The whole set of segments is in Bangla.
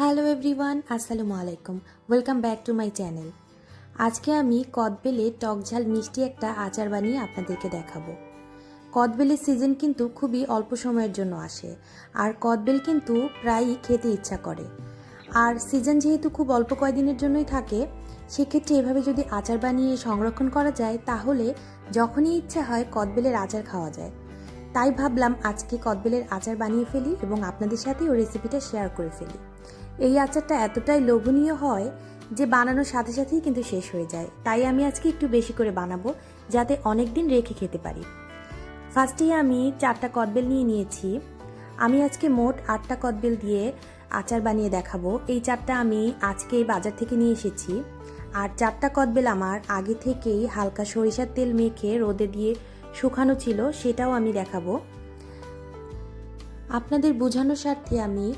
হ্যালো এভরিওয়ান আসসালামু আলাইকুম welcome back to my channel আজকে আমি কদবেলে টকঝাল মিষ্টি একটা আচার বানিয়ে আপনাদেরকে দেখাবো। কদবেলের সিজন কিন্তু খুবই অল্প সময়ের জন্য আসে, আর কদবেল কিন্তু প্রায়ই খেতে ইচ্ছা করে। আর সিজন যেহেতু খুব অল্প কয়দিনের জন্যই থাকে, সেক্ষেত্রে এভাবে যদি আচার বানিয়ে সংরক্ষণ করা যায়, তাহলে যখনই ইচ্ছা হয় কদবেলের আচার খাওয়া যায়। তাই ভাবলাম আজকে কদবেলের আচার বানিয়ে ফেলি এবং আপনাদের সাথে ওই রেসিপিটা শেয়ার করে ফেলি। এই আচারটা এতটাই লোভনীয় হয় যে বানানোর সাথে সাথেই কিন্তু শেষ হয়ে যায়। তাই আমি আজকে একটু বেশি করে বানাবো, যাতে অনেক দিন রেখে খেতে পারি। ফার্স্টেই আমি চারটা কদবেল নিয়ে নিয়েছি। আমি আজকে মোট আটটা কদবেল দিয়ে আচার বানিয়ে দেখাবো। এই চারটা আমি আজকে বাজার থেকে নিয়ে এসেছি। আর চারটা কদবেল আমার আগে থেকেই হালকা সরিষার তেল মেখে রোদে দিয়ে শুকানো ছিল, সেটাও আমি দেখাবো। আপনাদের বোঝানোর স্বার্থে আমি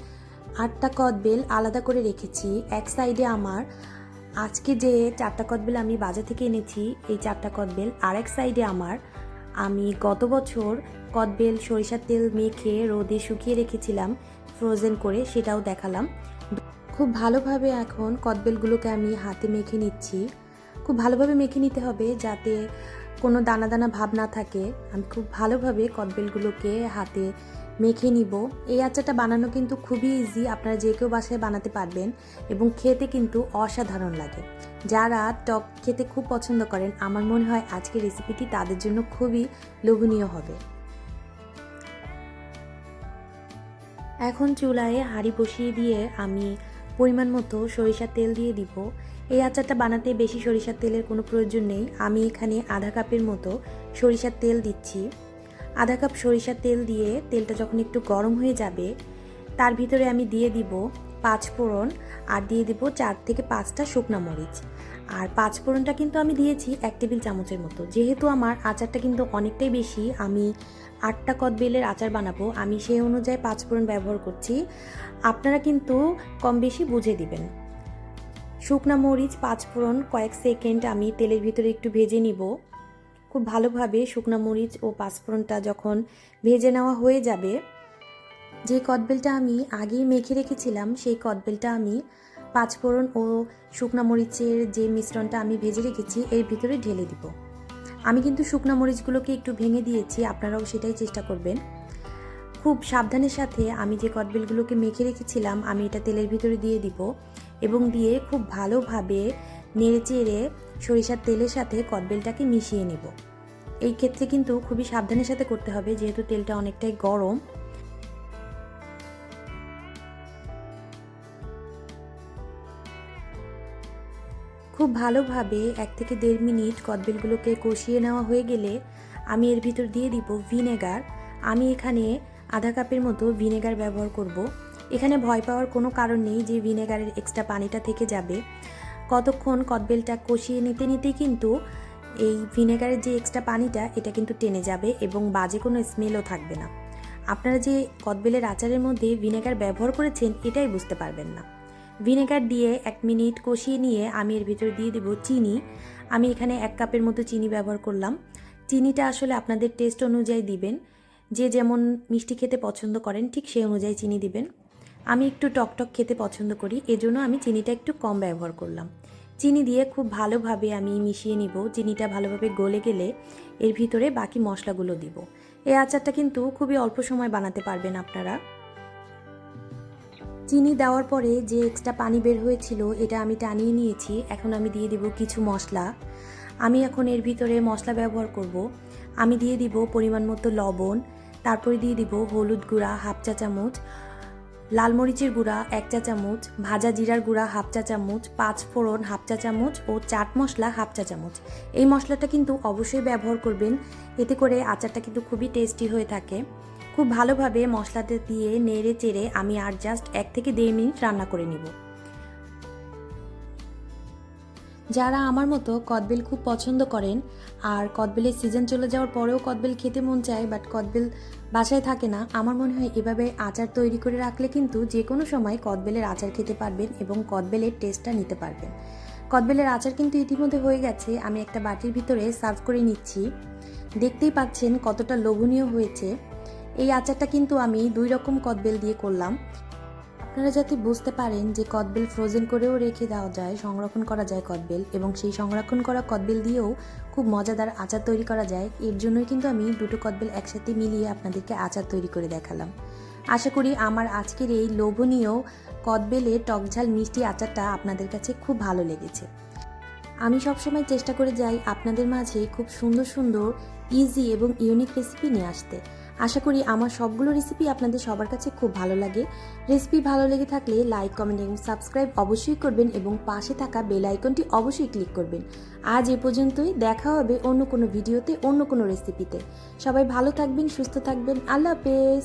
আটটা কদবেল আলাদা করে রেখেছি। এক সাইডে আমার আজকে যে চারটা কদবেল আমি বাজার থেকে এনেছি, এই চারটা কদবেল আর এক সাইডে আমার আমি গত বছর কদবেল সরিষার তেল মেখে রোদে শুকিয়ে রেখেছিলাম ফ্রোজেন করে সেটাও দেখালাম। খুব ভালোভাবে এখন কদবেলগুলোকে আমি হাতে মেখে নিচ্ছি। খুব ভালোভাবে মেখে নিতে হবে যাতে কোনো দানা দানা ভাব না থাকে। আমি খুব ভালোভাবে কদবেলগুলোকে হাতে মেখে নিব। এই আচারটা বানানো কিন্তু খুবই ইজি আপনারা যে কেউ বাসায় বানাতে পারবেন এবং খেতে কিন্তু অসাধারণ লাগে। যারা টক খেতে খুব পছন্দ করেন, আমার মনে হয় আজকের রেসিপিটি তাদের জন্য খুবই লোভনীয় হবে। এখন চুলায় হাঁড়ি বসিয়ে দিয়ে আমি পরিমাণ মতো সরিষার তেল দিয়ে দিব। এই আচারটা বানাতে বেশি সরিষার তেলের কোনো প্রয়োজন নেই। আমি এখানে আধা কাপের মতো সরিষার তেল দিচ্ছি। আধা কাপ সরিষার তেল দিয়ে তেলটা যখন একটু গরম হয়ে যাবে, তার ভিতরে আমি দিয়ে দিব পাঁচ ফোড়ন আর দিয়ে দিব চার থেকে পাঁচটা শুকনা মরিচ। আর পাঁচ ফোড়নটা কিন্তু আমি দিয়েছি এক টেবিল চামচের মতো। যেহেতু আমার আচারটা কিন্তু অনেকটাই বেশি, আমি আটটা কদবেলের আচার বানাবো, আমি সেই অনুযায়ী পাঁচ ফোড়ন ব্যবহার করছি। আপনারা কিন্তু কম বেশি বুঝে দিবেন। শুকনা মরিচ, পাঁচ ফোড়ন, কয়েক সেকেন্ড আমি তেলের ভিতরে একটু ভেজে নিব। খুব ভালোভাবে শুকনো মরিচ ও পাঁচফোড়নটা যখন ভেজে নেওয়া হয়ে যাবে, যে কদবেলটা আমি আগেই মেখে রেখেছিলাম, সেই কদবেলটা আমি পাঁচফোড়ন ও শুকনো মরিচের যে মিশ্রণটা আমি ভেজে রেখেছি, এর ভিতরে ঢেলে দিব। আমি কিন্তু শুকনো মরিচগুলোকে একটু ভেঙে দিয়েছি, আপনারাও সেটাই চেষ্টা করবেন। খুব সাবধানের সাথে আমি যে কদবেলগুলোকে মেখে রেখেছিলাম, আমি এটা তেলের ভিতরে দিয়ে দিব এবং দিয়ে খুব ভালোভাবে নেড়ে চেড়ে সরিষার তেলের সাথে কদবেলটাকে মিশিয়ে নেব। এই ক্ষেত্রে কিন্তু খুবই সাবধানের সাথে করতে হবে, যেহেতু তেলটা অনেকটাই গরম। খুব ভালোভাবে এক থেকে দেড় মিনিট কদবেলগুলোকে কষিয়ে নেওয়া হয়ে গেলে আমি এর ভিতর দিয়ে দিব ভিনেগার। আমি এখানে আধা কাপের মতো ভিনেগার ব্যবহার করব। এখানে ভয় পাওয়ার কোনো কারণ নেই যে ভিনেগারের এক্সট্রা পানিটা থেকে যাবে। কতক্ষণ কদবেলটা কষিয়ে নিতে নিতেই কিন্তু এই ভিনেগারের যে এক্সট্রা পানিটা, এটা কিন্তু টেনে যাবে এবং বাজে কোনো স্মেলও থাকবে না। আপনারা যে কদবেলের আচারের মধ্যে ভিনেগার ব্যবহার করেছেন, এটাই বুঝতে পারবেন না। ভিনেগার দিয়ে এক মিনিট কষিয়ে নিয়ে আমি এর ভিতরে দিয়ে দেবো চিনি। আমি এখানে এক কাপের মতো চিনি ব্যবহার করলাম। চিনিটা আসলে আপনাদের টেস্ট অনুযায়ী দিবেন। যে যেমন মিষ্টি খেতে পছন্দ করেন, ঠিক সেই অনুযায়ী চিনি দিবেন। আমি একটু টকটক খেতে পছন্দ করি, এজন্য আমি চিনিটা একটু কম ব্যবহার করলাম। চিনি দিয়ে খুব ভালোভাবে আমি মিশিয়ে নিব, চিনিটা ভালোভাবে গলে গেলে এর ভিতরে বাকি মশলাগুলো দিব। এই আচারটা কিন্তু খুবই অল্প সময় বানাতে পারবেন আপনারা। চিনি দেওয়ার পরে যে এক্সট্রা পানি বের হয়েছিল, এটা আমি টানিয়ে নিয়েছি। এখন আমি দিয়ে দিব কিছু মশলা। আমি এখন এর ভিতরে মশলা ব্যবহার করব। আমি দিয়ে দিব পরিমাণ মতো লবণ, তারপরে দিয়ে দিব হলুদ গুঁড়া, হাফ চা চামচ। লাল মরিচের গুঁড়া এক চা চামচ, ভাজা জিরার গুঁড়া হাফ চা চামচ, পাঁচ ফোড়ন হাফ চা চামচ ও চাট মশলা হাফ চা চামচ। এই মশলাটা কিন্তু অবশ্যই ব্যবহার করবেন, এতে করে আচারটা কিন্তু খুবই টেস্টি হয়ে থাকে। খুব ভালোভাবে মশলাতে দিয়ে নেড়ে চেড়ে আমি আর জাস্ট এক থেকে দেড় মিনিট রান্না করে নিব। যারা আমার মতো কদবেল খুব পছন্দ করেন, আর কদবেলের সিজন চলে যাওয়ার পরেও কদবেল খেতে মন চায় বাট কদবেল বাসায় থাকে না, আমার মনে হয় এভাবে আচার তৈরি করে রাখলে কিন্তু যে কোনো সময় কদবেলের আচার খেতে পারবেন এবং কদবেলের টেস্টটা নিতে পারবেন। কদবেলের আচার কিন্তু ইতিমধ্যে হয়ে গেছে, আমি একটা বাটির ভিতরে সার্ভ করে নিচ্ছি। দেখতেই পাচ্ছেন কতটা লোভনীয় হয়েছে। এই আচারটা কিন্তু আমি দুই রকম কদবেল দিয়ে করলাম। আপনারা যাতে বুঝতে পারেন যে কদবেল ফ্রোজেন করেও রেখে দেওয়া যায়, সংরক্ষণ করা যায় কদবেল এবং সেই সংরক্ষণ করা কদবেল দিয়েও খুব মজাদার আচার তৈরি করা যায়। এর জন্যই কিন্তু আমি দুটো কদবেল একসাথে মিলিয়ে আপনাদেরকে আচার তৈরি করে দেখালাম। আশা করি আমার আজকের এই লোভনীয় কদবেলের টকঝাল মিষ্টি আচারটা আপনাদের কাছে খুব ভালো লেগেছে। আমি সবসময় চেষ্টা করে যাই আপনাদের মাঝে খুব সুন্দর সুন্দর ইজি এবং ইউনিক রেসিপি নিয়ে আসতে। আশা করি আমার সবগুলো রেসিপি আপনাদের সবার কাছে খুব ভালো লাগে। রেসিপি ভালো লেগে থাকলে লাইক কমেন্ট এবং সাবস্ক্রাইব অবশ্যই করবেন এবং পাশে থাকা বেল আইকনটি অবশ্যই ক্লিক করবেন। আজ এ পর্যন্তই, দেখা হবে অন্য কোনো ভিডিওতে অন্য কোনো রেসিপিতে সবাই ভালো থাকবেন, সুস্থ থাকবেন, আল্লাহ হাফেজ।